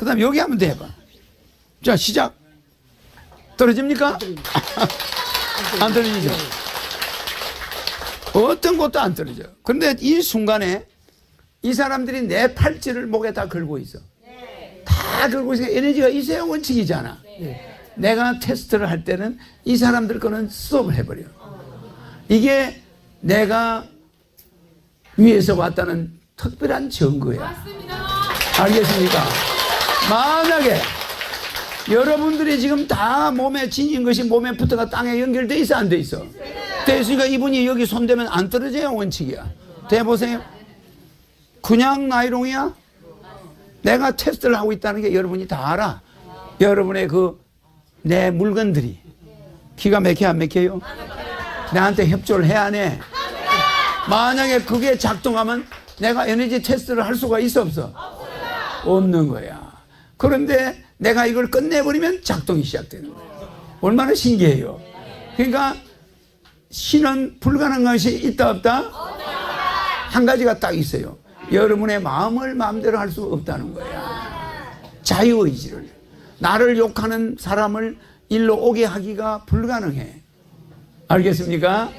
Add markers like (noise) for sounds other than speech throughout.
그 다음에 여기 한번 더 해봐. 자, 시작. 떨어집니까? 안 떨어지죠? 어떤 것도 안 떨어져. 그런데 이 순간에 이 사람들이 내 팔찌를 목에 다 걸고 있어. 다 걸고 있으니까 에너지가 있어야 원칙이잖아. 내가 테스트를 할 때는 이 사람들 거는 스톱을 해버려. 이게 내가 위에서 왔다는 특별한 증거야. 알겠습니까? 만약에 여러분들이 지금 다 몸에 지닌 것이 몸에 붙어가 땅에 연결돼 있어 안 돼 있어? 돼 있으니까 이분이 여기 손대면 안 떨어져야 원칙이야. 대보세요. 그냥 나이롱이야? 내가 테스트를 하고 있다는 게 여러분이 다 알아. 여러분의 그 내 물건들이 기가 막혀 안 막혀요? 나한테 협조를 해야 안 해? 만약에 그게 작동하면 내가 에너지 테스트를 할 수가 있어 없어? 없는 거야. 그런데 내가 이걸 끝내버리면 작동이 시작되는 거야. 얼마나 신기해요. 그러니까 신은 불가능한 것이 있다 없다? 한 가지가 딱 있어요. 여러분의 마음을 마음대로 할 수 없다는 거야. 자유의지를. 나를 욕하는 사람을 일로 오게 하기가 불가능해. 알겠습니까?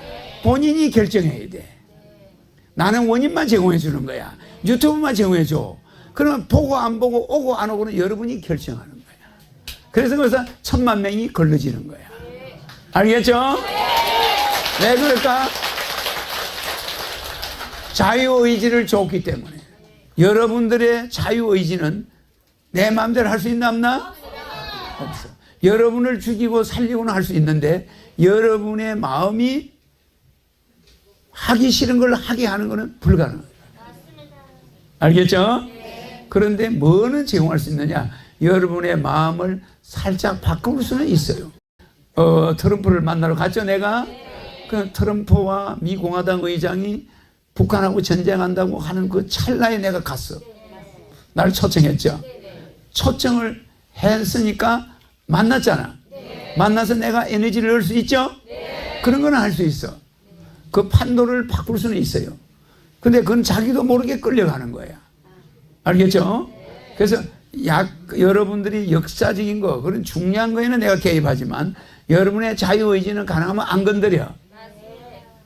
본인이 결정해야 돼. 나는 원인만 제공해 주는 거야. 유튜브만 제공해 줘. 그러면 보고 안 보고 오고 안 오고는 여러분이 결정하는 거야. 그래서 그래서 천만 명이 걸러지는 거야. 알겠죠? 왜 그럴까? 자유의지를 줬기 때문에. 여러분들의 자유의지는 내 마음대로 할 수 있나 없나? 없어. 여러분을 죽이고 살리고는 할 수 있는데 여러분의 마음이 하기 싫은 걸 하게 하는 것은 불가능해요. 알겠죠? 그런데 뭐는 제공할 수 있느냐? 여러분의 마음을 살짝 바꿀 수는 있어요. 어, 트럼프를 만나러 갔죠, 내가? 그 트럼프와 미 공화당 의장이 북한하고 전쟁한다고 하는 그 찰나에 내가 갔어. 나를 초청했죠. 초청을 했으니까 만났잖아. 만나서 내가 에너지를 넣을 수 있죠? 그런 거는 할수 있어. 그 판도를 바꿀 수는 있어요. 근데 그건 자기도 모르게 끌려가는 거야. 알겠죠? 그래서 약, 여러분들이 역사적인 거, 그런 중요한 거에는 내가 개입하지만 여러분의 자유의지는 가능하면 안 건드려.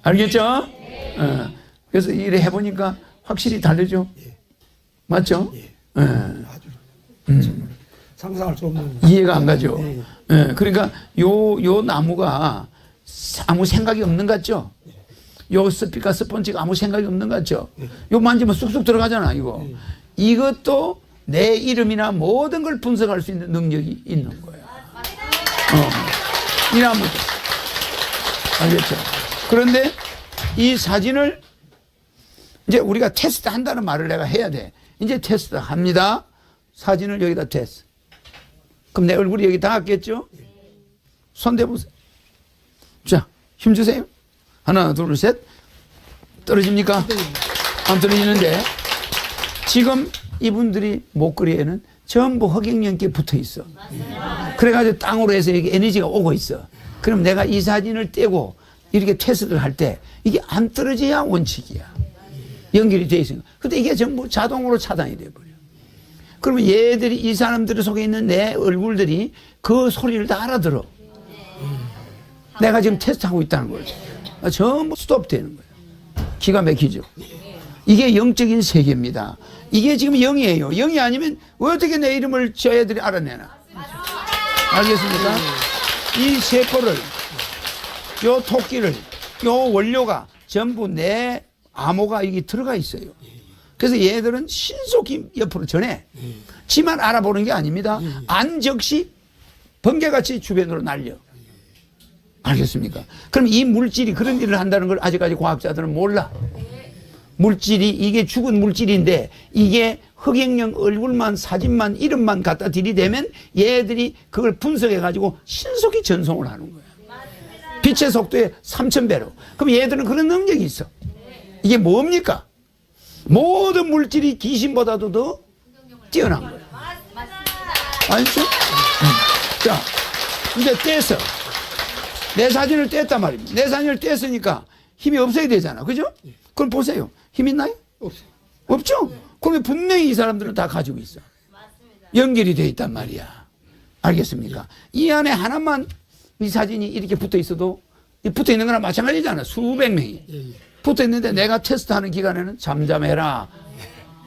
알겠죠? 어. 그래서 일을 해보니까 확실히 다르죠? 맞죠? 예. 예. 아주 상상할 수 없는 이해가 안 가죠? 예. 예. 그러니까 요, 요 나무가 아무 생각이 없는 것 같죠? 요 스피커 스펀지가 아무 생각이 없는 것 같죠? 요 만지면 쑥쑥 들어가잖아, 이거. 이것도 내 이름이나 모든 걸 분석할 수 있는 능력이 있는 거야. 어. 이 나무도. 알겠죠? 그런데 이 사진을 이제 우리가 테스트 한다는 말을 내가 해야 돼. 이제 테스트 합니다. 사진을 여기다 테스트. 그럼 내 얼굴이 여기 닿았겠죠? 손 대보세요. 자, 힘 주세요. 하나, 둘, 셋. 떨어집니까? 안 떨어지는데. 지금 이분들이 목걸이에는 전부 흑액연기 붙어 있어. 그래가지고 땅으로 해서 이게 에너지가 오고 있어. 그럼 내가 이 사진을 떼고 이렇게 테스트를 할 때 이게 안 떨어져야 원칙이야. 연결이 돼 있으니까. 근데 이게 전부 자동으로 차단이 돼버려. 그러면 얘들이 이 사람들 속에 있는 내 얼굴들이 그 소리를 다 알아들어. 내가 지금 테스트하고 있다는 거지. 아, 전부 스톱 되는 거예요. 기가 막히죠. 이게 영적인 세계입니다. 이게 지금 영이에요. 영이 아니면 어떻게 내 이름을 저 애들이 알아내나? 알겠습니까? 이 세포를, 요 토끼를, 요 원료가 전부 내 암호가 여기 들어가 있어요. 그래서 얘들은 신속히 옆으로 전해. 지만 알아보는 게 아닙니다. 안 적시 번개같이 주변으로 날려. 알겠습니까? 그럼 이 물질이 그런 일을 한다는 걸 아직까지 과학자들은 몰라. 물질이 이게 죽은 물질인데 이게 흑액령 얼굴만 사진만 이름만 갖다 들이대면 얘들이 그걸 분석해 가지고 신속히 전송을 하는 거야. 빛의 속도에 3,000배로. 그럼 얘들은 그런 능력이 있어. 이게 뭡니까? 모든 물질이 귀신보다도 더 뛰어난 거야. 알죠? 자, 이제 떼서 내 사진을 뗐단 말입니다. 내 사진을 뗐으니까 힘이 없어야 되잖아. 그죠? 그럼 보세요. 힘 있나요? 없어요. 없죠? 그러면 분명히 이 사람들은 다 가지고 있어. 연결이 돼 있단 말이야. 알겠습니까? 이 안에 하나만 이 사진이 이렇게 붙어 있어도 이 붙어 있는 거랑 마찬가지잖아. 수백 명이. 예, 예. 붙어 있는데 내가 테스트하는 기간에는 잠잠해라.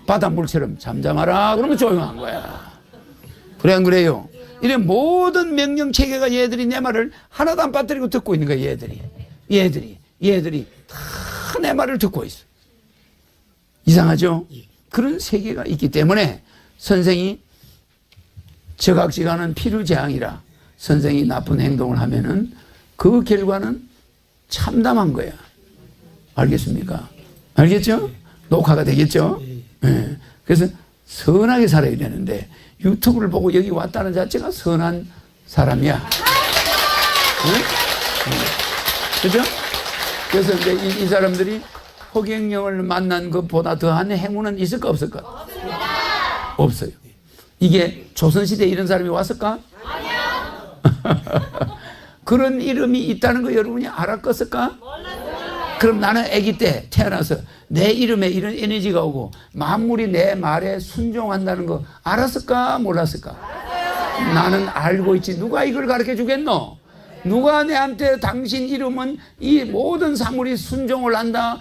바닷물처럼 잠잠하라. 그러면 조용한 거야. 그래 안 그래요? 이런 모든 명령 체계가 얘들이 내 말을 하나도 안 빠뜨리고 듣고 있는 거야. 얘들이. 얘들이. 얘들이 다 내 말을 듣고 있어. 이상하죠? 그런 세계가 있기 때문에 선생이 저각지가는 필요재앙이라 선생이 나쁜 행동을 하면은 그 결과는 참담한 거야. 알겠습니까? 알겠죠? 녹화가 되겠죠? 예. 그래서 선하게 살아야 되는데 유튜브를 보고 여기 왔다는 자체가 선한 사람이야. 응? 응. 그죠? 그래서 이제 이, 이 사람들이 허경영을 만난 것보다 더한 행운은 있을까 없을까? 없어요. 이게 조선시대에 이런 사람이 왔을까? (laughs) 그런 이름이 있다는 거 여러분이 알았겠을까? 그럼 나는 아기 때 태어나서 내 이름에 이런 에너지가 오고 만물이 내 말에 순종한다는 거 알았을까? 몰랐을까? 나는 알고 있지. 누가 이걸 가르쳐 주겠노? 누가 내한테 당신 이름은 이 모든 사물이 순종을 한다,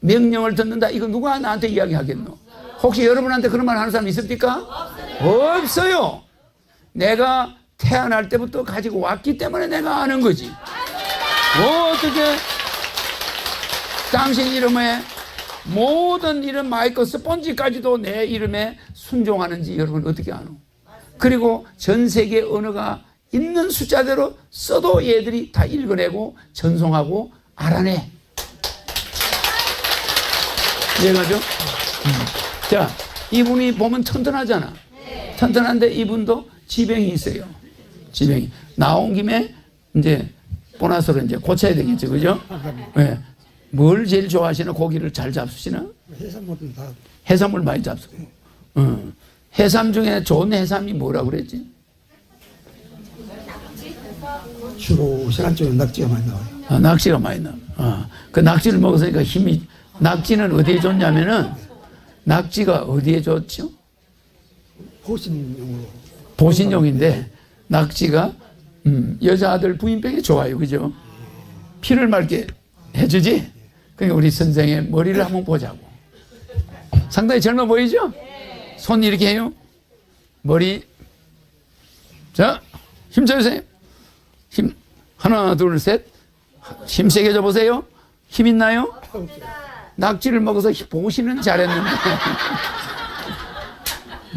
명령을 듣는다. 이거 누가 나한테 이야기하겠노? 혹시 여러분한테 그런 말 하는 사람 있습니까? 없어요. 내가 태어날 때부터 가지고 왔기 때문에 내가 아는 거지. 어떻게 당신 이름에 모든 이런 마이크 스펀지까지도 내 이름에 순종하는지 여러분 어떻게 아노? 그리고 전 세계 언어가 있는 숫자대로 써도 얘들이 다 읽어내고 전송하고 알아내. 이해가죠? 음. 자, 이분이 보면 튼튼하잖아. 튼튼한데 이분도 지병이 있어요. 지병이. 나온 김에 이제 보너스로 이제 고쳐야 되겠죠. 그죠? 예. 뭘 제일 좋아하시나? 고기를 잘 잡수시나? 해산물은 다 해산물 많이 잡수고. 어. 해삼 중에 좋은 해삼이 뭐라고 그랬지? 주로 시간 쪽에 낙지가 많이 나와요. 아, 낙지가 많이 나. 아, 그 낙지를 먹었으니까 힘이, 낙지는 어디에 좋냐면은, 낙지가 어디에 좋죠? 호신용으로 보신용인데, 낙지가, 음, 여자아들 부인병에 좋아요. 그죠? 피를 맑게 해주지? 그러니까 우리 선생의 머리를 한번 보자고. 상당히 젊어 보이죠? 손 이렇게 해요. 머리. 자, 힘줘주세요. 힘. 하나, 둘, 셋. 힘 세게 줘보세요. 힘 있나요? 낙지를 먹어서 보시는 잘했는데.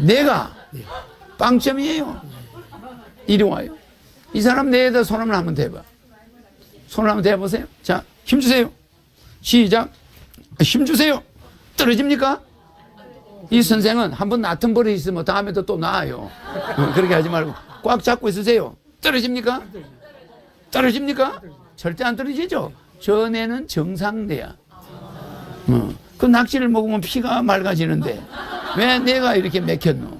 내가 빵점이에요. 이리 와요. 이 사람 내에다 손 한번 한번 대봐. 손을 한번 대보세요. 자, 힘 주세요. 시작. 힘 주세요. 떨어집니까? 이 선생은 한번 놔튼 버릇 있으면 다음에도 또 놔요. 어, 그렇게 하지 말고 꽉 잡고 있으세요. 떨어집니까? 떨어집니까? 절대 안 떨어지죠. 전에는 정상대야. 어, 그 낙지를 먹으면 피가 맑아지는데 왜 내가 이렇게 맥혔노?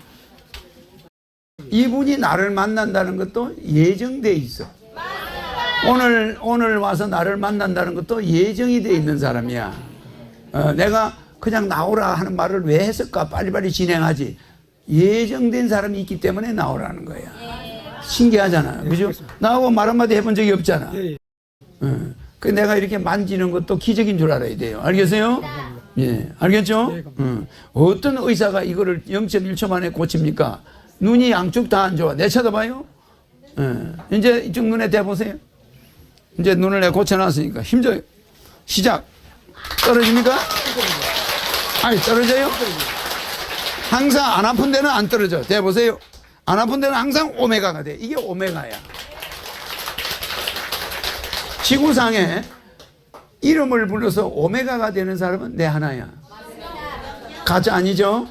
이분이 나를 만난다는 것도 예정돼 있어. 오늘 오늘 와서 나를 만난다는 것도 예정이 돼 있는 사람이야. 어, 내가 그냥 나오라 하는 말을 왜 했을까? 빨리빨리 진행하지. 예정된 사람이 있기 때문에 나오라는 거야. 신기하잖아. 그죠? 나하고 말 한마디 해본 적이 없잖아. 예, 예. 어. 그 내가 이렇게 만지는 것도 기적인 줄 알아야 돼요. 알겠어요? 예. 알겠죠? 어. 어떤 의사가 이거를 0.1초 만에 고칩니까? 눈이 양쪽 다 안 좋아. 내 쳐다봐요? 예. 이제 이쪽 눈에 대보세요. 이제 눈을 내 고쳐놨으니까 힘줘요. 시작. 떨어집니까? 아니, 떨어져요? 항상 안 아픈 데는 안 떨어져. 대보세요. 안 아픈 데는 항상 오메가가 돼. 이게 오메가야. 지구상에 이름을 불러서 오메가가 되는 사람은 내 하나야. 가짜 아니죠?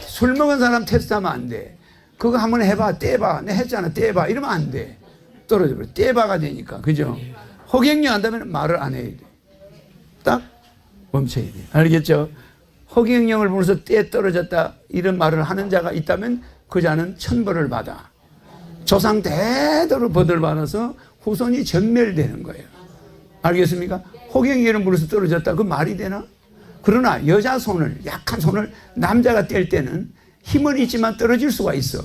술 먹은 사람 테스트하면 안 돼. 그거 한번 해봐, 떼봐. 내 했잖아, 떼봐. 이러면 안 돼. 떨어져 버려. 떼봐가 되니까. 그죠? 허경영 한다면 말을 안 해야 돼. 딱 멈춰야 돼. 알겠죠? 허경영을 불러서 떼 떨어졌다. 이런 말을 하는 자가 있다면 그 자는 천벌을 받아. 조상 대대로 벌을 받아서 후손이 전멸되는 거예요. 알겠습니까? 이름 불어서 떨어졌다. 그 말이 되나? 그러나 여자 손을, 약한 손을 남자가 뗄 때는 힘은 있지만 떨어질 수가 있어.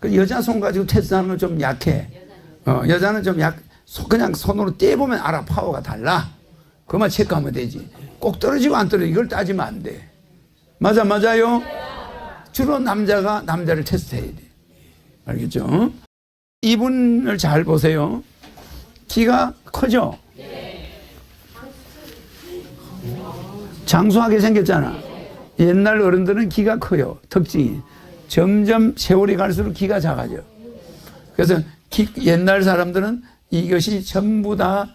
그 여자 손 가지고 테스트하는 건 좀 약해. 어, 여자는 좀 약, 소- 그냥 손으로 떼보면 알아. 파워가 달라. 그만 체크하면 되지. 꼭 떨어지고 안 떨어지고 이걸 따지면 안 돼. 맞아, 맞아요? 주로 남자가 남자를 테스트해야 돼. 알겠죠? 이분을 잘 보세요. 키가 크죠? 장수하게 생겼잖아. 옛날 어른들은 키가 커요. 특징이. 점점 세월이 갈수록 키가 작아져. 그래서 키- 옛날 사람들은 이것이 전부 다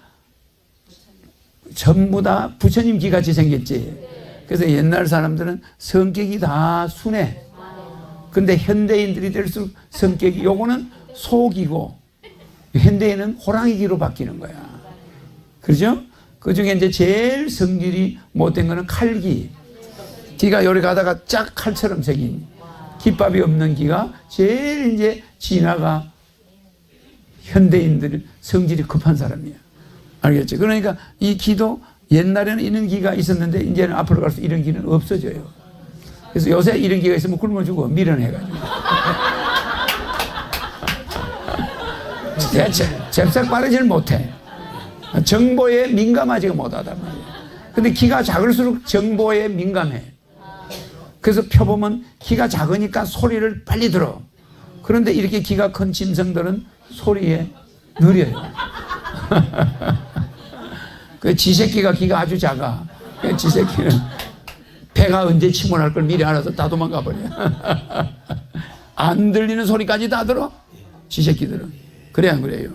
전부 다 부처님 기 같이 생겼지. 그래서 옛날 사람들은 성격이 다 순해. 근데 현대인들이 될수록 성격이 요거는 속이고 현대인은 호랑이기로 바뀌는 거야. 그렇죠? 그 중에 이제 제일 성질이 못된 거는 칼기. 기가 요리 가다가 짝 칼처럼 생긴 깃밥이 없는 기가 제일 이제 진화가 현대인들 성질이 급한 사람이야. 알겠죠? 그러니까 이 기도 옛날에는 이런 기가 있었는데 이제는 앞으로 갈수록 이런 기는 없어져요. 그래서 요새 이런 기가 있으면 굶어 죽어 밀어내가지고. 제- 제- 잽싹 빠르지를 못해. 정보에 민감하지가 못하단 말이야. 근데 키가 작을수록 정보에 민감해. 그래서 펴보면 키가 작으니까 소리를 빨리 들어. 그런데 이렇게 키가 큰 짐승들은 소리에 느려요. (laughs) 그 지새끼가 키가 아주 작아. 그 지새끼는 배가 언제 침몰할 걸 미리 알아서 다 도망가 버려. (laughs) 안 들리는 소리까지 다 들어. 지새끼들은. 그래 안 그래요?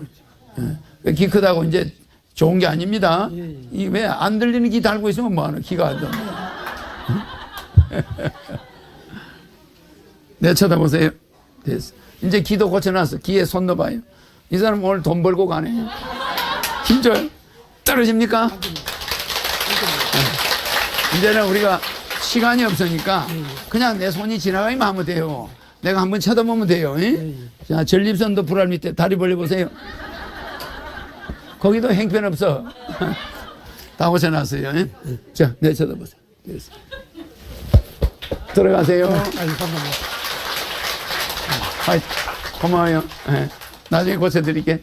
예. 키 크다고 이제 좋은 게 아닙니다. 이 왜 안 들리는 귀 달고 있으면 뭐하는 키가 안. (laughs) 네, 쳐다보세요. 됐어. 이제 기도 고쳐놨어. 귀에 손 넣어봐요. 이 사람 오늘 돈 벌고 가네. 힘줘요. 떨어집니까? 네. 이제는 우리가 시간이 없으니까 그냥 내 손이 지나가기만 하면 돼요. 내가 한번 쳐다보면 돼요. 예? 자, 전립선도 불알 밑에 다리 벌려 보세요. 거기도 행편 없어. (laughs) 다 오셔놨어요. 예? 자, 내 쳐다보세요. 됐어. 들어가세요. 알겠습니다. 아이, 고마워요. 예. 나중에 고쳐드릴게.